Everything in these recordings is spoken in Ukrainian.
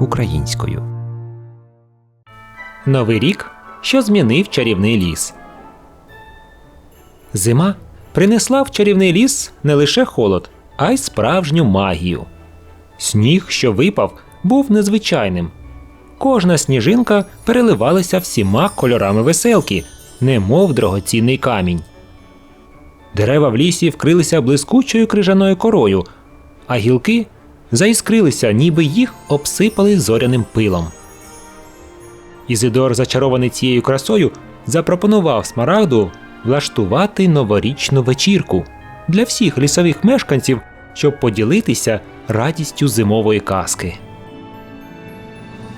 українською. Новий рік, що змінив чарівний ліс. Зима принесла в чарівний ліс не лише холод, а й справжню магію. Сніг, що випав, був незвичайним. Кожна сніжинка переливалася всіма кольорами веселки, немов драгоцінний камінь. Дерева в лісі вкрилися блискучою крижаною корою, а гілки заіскрилися, ніби їх обсипали зоряним пилом. Ізидор, зачарований цією красою, запропонував Смарагду влаштувати новорічну вечірку для всіх лісових мешканців, щоб поділитися радістю зимової казки.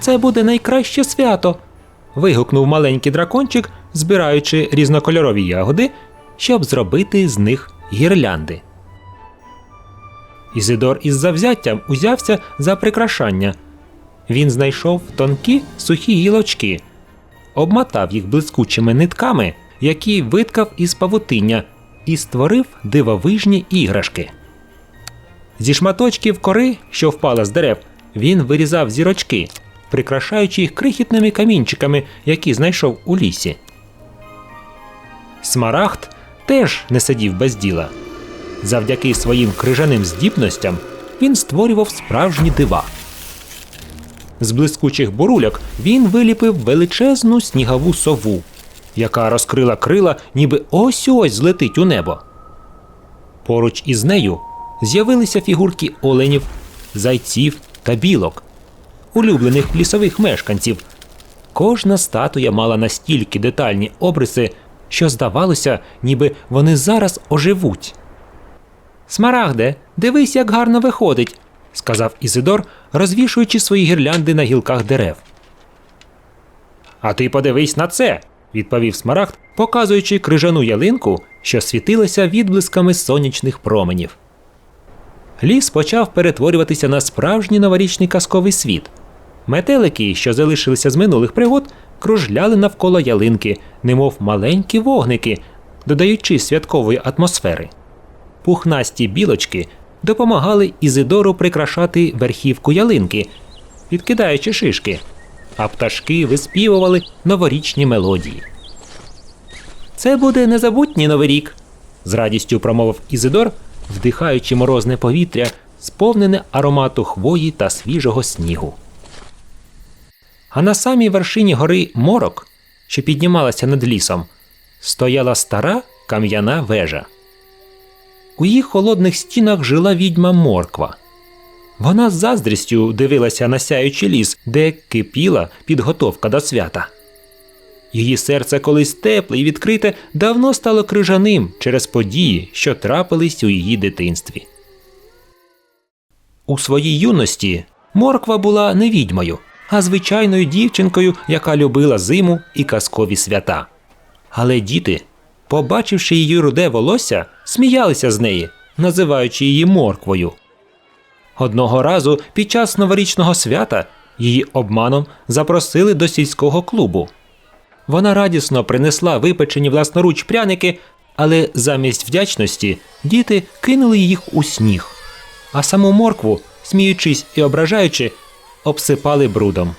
Це буде найкраще свято. вигукнув маленький дракончик, збираючи різнокольорові ягоди, щоб зробити з них гірлянди. Ізидор із завзяттям узявся за прикрашання. Він знайшов тонкі сухі гілочки, обмотав їх блискучими нитками, які виткав із павутиння, і створив дивовижні іграшки. Зі шматочків кори, що впала з дерев, він вирізав зірочки, прикрашаючи їх крихітними камінчиками, які знайшов у лісі. Смарагд теж не сидів без діла. Завдяки своїм крижаним здібностям він створював справжні дива. З блискучих бурульок він виліпив величезну снігову сову, яка розкрила крила, ніби ось ось злетить у небо. Поруч із нею з'явилися фігурки оленів, зайців та білок, улюблених лісових мешканців. Кожна статуя мала настільки детальні обриси, що здавалося, ніби вони зараз оживуть. Смарагде, дивись, як гарно виходить, сказав Ізидор, розвішуючи свої гірлянди на гілках дерев. А ти подивись на це, відповів Смарагд, показуючи крижану ялинку, що світилася відблисками сонячних променів. Ліс почав перетворюватися на справжній новорічний казковий світ. Метелики, що залишилися з минулих пригод, кружляли навколо ялинки, немов маленькі вогники, додаючи святкової атмосфери. Пухнасті білочки допомагали Ізидору прикрашати верхівку ялинки, підкидаючи шишки, а пташки виспівували новорічні мелодії. Це буде незабутній новий рік, з радістю промовив Ізидор, вдихаючи морозне повітря, сповнене аромату хвої та свіжого снігу. А на самій вершині гори Морок, що піднімалася над лісом, стояла стара кам'яна вежа. У її холодних стінах жила відьма Морква. Вона з заздрістю дивилася на сяючий ліс, де кипіла підготовка до свята. Її серце колись тепле і відкрите давно стало крижаним через події, що трапились у її дитинстві. У своїй юності Морква була не відьмою, а звичайною дівчинкою, яка любила зиму і казкові свята. Але діти, побачивши її руде волосся, сміялися з неї, називаючи її морквою. Одного разу під час новорічного свята її обманом запросили до сільського клубу. Вона радісно принесла випечені власноруч пряники, але замість вдячності діти кинули їх у сніг, а саму моркву, сміючись і ображаючи, обсипали брудом.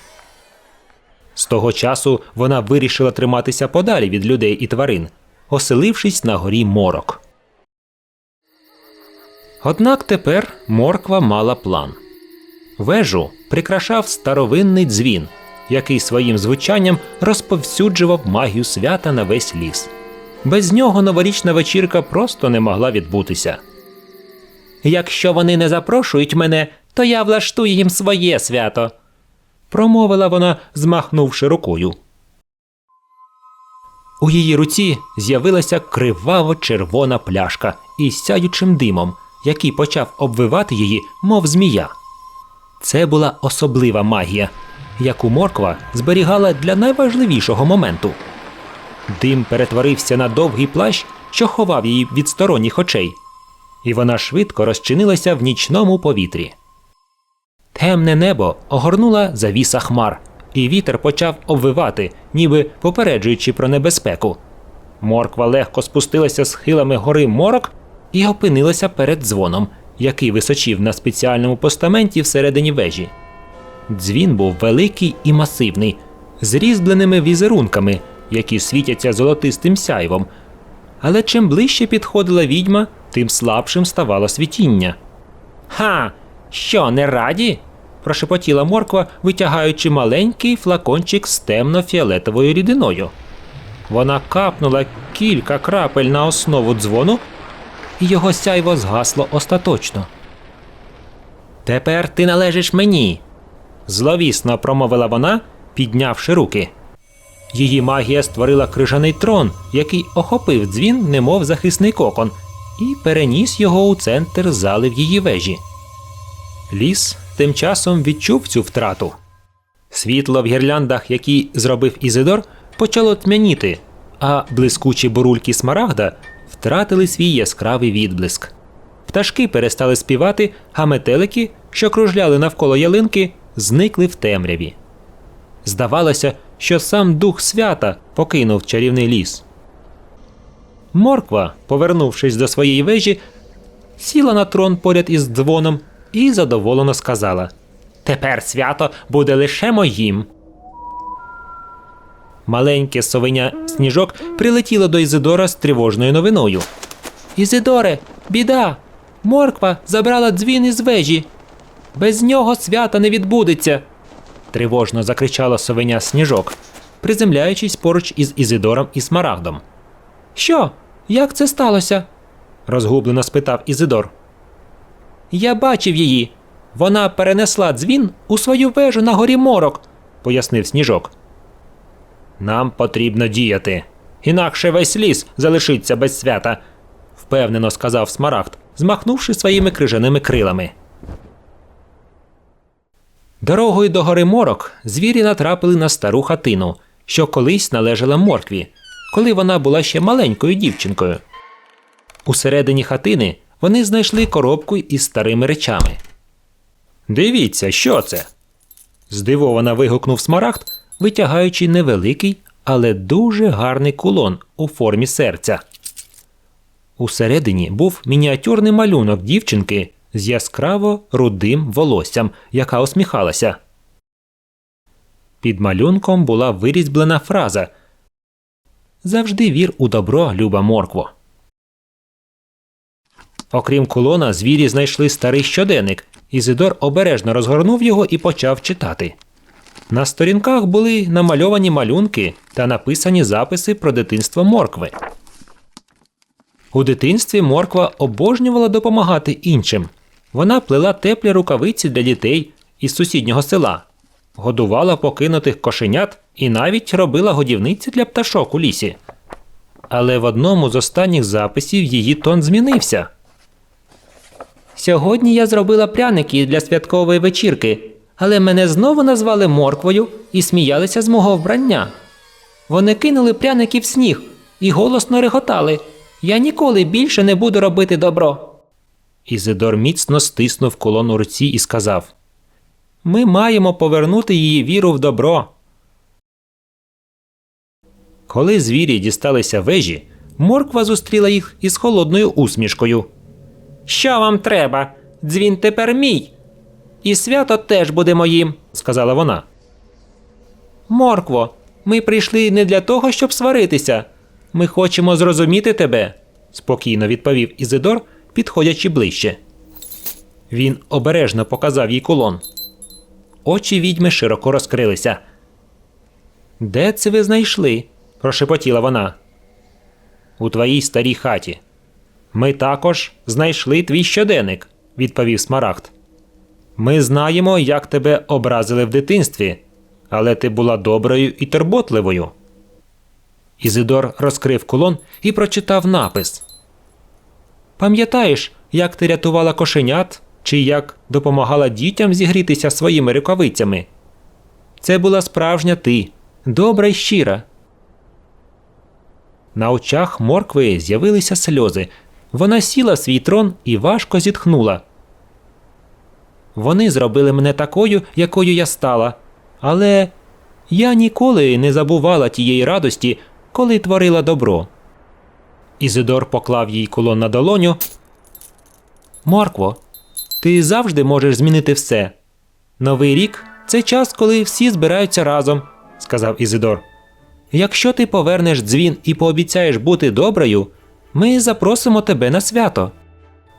З того часу вона вирішила триматися подалі від людей і тварин, оселившись на горі морок. Однак тепер морква мала план. Вежу прикрашав старовинний дзвін, який своїм звучанням розповсюджував магію свята на весь ліс. Без нього новорічна вечірка просто не могла відбутися. Якщо вони не запрошують мене, то я влаштую їм своє свято, промовила вона, змахнувши рукою. У її руці з'явилася криваво червона пляшка із сяючим димом, який почав обвивати її, мов змія. Це була особлива магія, яку морква зберігала для найважливішого моменту. Дим перетворився на довгий плащ, що ховав її від сторонніх очей, і вона швидко розчинилася в нічному повітрі. Темне небо огорнула завіса хмар, і вітер почав обвивати, ніби попереджуючи про небезпеку. Морква легко спустилася схилами гори морок і опинилася перед дзвоном, який височів на спеціальному постаменті всередині вежі. Дзвін був великий і масивний, з різьбленими візерунками, які світяться золотистим сяйвом. Але чим ближче підходила відьма, тим слабшим ставало світіння. Ха, що, не раді? Прошепотіла морква, витягаючи маленький флакончик з темно-фіолетовою рідиною. Вона капнула кілька крапель на основу дзвону, і його сяйво згасло остаточно. Тепер ти належиш мені, зловісно промовила вона, піднявши руки. Її магія створила крижаний трон, який охопив дзвін, немов захисний кокон, і переніс його у центр зали в її вежі. Ліс тим часом відчув цю втрату. Світло в гірляндах, які зробив Ізидор, почало тьмяніти, а блискучі бурульки смарагда втратили свій яскравий відблиск. Пташки перестали співати, а метелики, що кружляли навколо ялинки, зникли в темряві. Здавалося, що сам дух свята покинув чарівний ліс. Морква, повернувшись до своєї вежі, сіла на трон поряд із дзвоном і задоволено сказала: Тепер свято буде лише моїм. Маленьке совеня сніжок прилетіло до Ізидора з тривожною новиною. Ізидоре, біда! Морква забрала дзвін із вежі. Без нього свята не відбудеться. тривожно закричала совеня сніжок, приземляючись поруч із Ізидором і Смарагдом. Що? Як це сталося? розгублено спитав Ізидор. Я бачив її. Вона перенесла дзвін у свою вежу на горі морок, пояснив сніжок. Нам потрібно діяти. Інакше весь ліс залишиться без свята, впевнено сказав Смарагд, змахнувши своїми крижаними крилами. Дорогою до гори морок звірі натрапили на стару хатину, що колись належала моркві, коли вона була ще маленькою дівчинкою. Усередині хатини вони знайшли коробку із старими речами. Дивіться, що це? здивовано вигукнув Смарагд, витягаючи невеликий, але дуже гарний кулон у формі серця. Усередині був мініатюрний малюнок дівчинки з яскраво рудим волоссям, яка усміхалася. Під малюнком була вирізблена фраза Завжди вір у добро, люба моркво. Окрім кулона, звірі знайшли старий щоденник. Ізидор обережно розгорнув його і почав читати. На сторінках були намальовані малюнки та написані записи про дитинство моркви. У дитинстві морква обожнювала допомагати іншим. Вона плела теплі рукавиці для дітей із сусіднього села, годувала покинутих кошенят і навіть робила годівниці для пташок у лісі. Але в одному з останніх записів її тон змінився. Сьогодні я зробила пряники для святкової вечірки, але мене знову назвали морквою і сміялися з мого вбрання. Вони кинули пряники в сніг і голосно реготали. Я ніколи більше не буду робити добро. Ізидор міцно стиснув колон у руці і сказав: Ми маємо повернути її віру в добро. Коли звірі дісталися вежі, морква зустріла їх із холодною усмішкою. Що вам треба? Дзвін тепер мій. І свято теж буде моїм, сказала вона. Моркво, ми прийшли не для того, щоб сваритися. Ми хочемо зрозуміти тебе, спокійно відповів Ізидор, підходячи ближче. Він обережно показав їй кулон. Очі відьми широко розкрилися. Де це ви знайшли? прошепотіла вона. У твоїй старій хаті. Ми також знайшли твій щоденник, відповів Смарагд. Ми знаємо, як тебе образили в дитинстві, але ти була доброю і турботливою. Ізидор розкрив кулон і прочитав напис. Пам'ятаєш, як ти рятувала кошенят чи як допомагала дітям зігрітися своїми рукавицями? Це була справжня ти, добра й щира. На очах моркви з'явилися сльози. Вона сіла в свій трон і важко зітхнула. Вони зробили мене такою, якою я стала, але я ніколи не забувала тієї радості, коли творила добро. Ізидор поклав їй кулон на долоню. Моркво, ти завжди можеш змінити все. Новий рік Це час, коли всі збираються разом, сказав Ізидор. Якщо ти повернеш дзвін і пообіцяєш бути доброю, ми запросимо тебе на свято.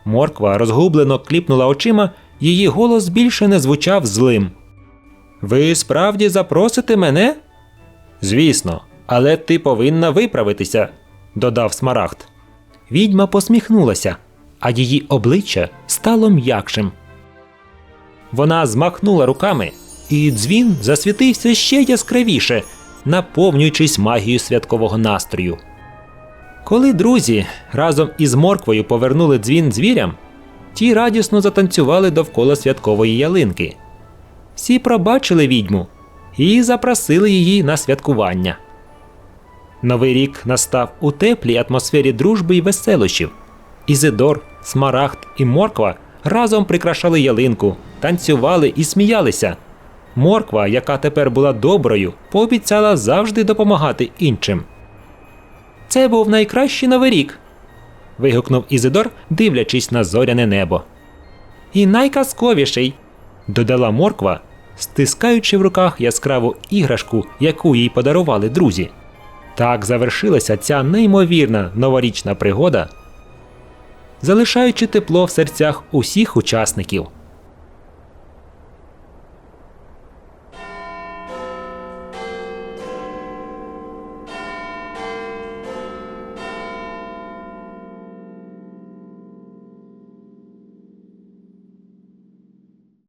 Морква розгублено кліпнула очима, її голос більше не звучав злим. Ви справді запросите мене? Звісно, але ти повинна виправитися, додав Смарагд. Відьма посміхнулася, а її обличчя стало м'якшим. Вона змахнула руками, і дзвін засвітився ще яскравіше, наповнюючись магією святкового настрою. Коли друзі разом із морквою повернули дзвін звірям, ті радісно затанцювали довкола святкової ялинки. Всі пробачили відьму і запросили її на святкування. Новий рік настав у теплій атмосфері дружби і веселощів. Ізидор, Смарагд і Морква разом прикрашали ялинку, танцювали і сміялися. Морква, яка тепер була доброю, пообіцяла завжди допомагати іншим. Це був найкращий новий рік. вигукнув Ізидор, дивлячись на зоряне небо. І найказковіший, додала морква, стискаючи в руках яскраву іграшку, яку їй подарували друзі. Так завершилася ця неймовірна новорічна пригода, залишаючи тепло в серцях усіх учасників.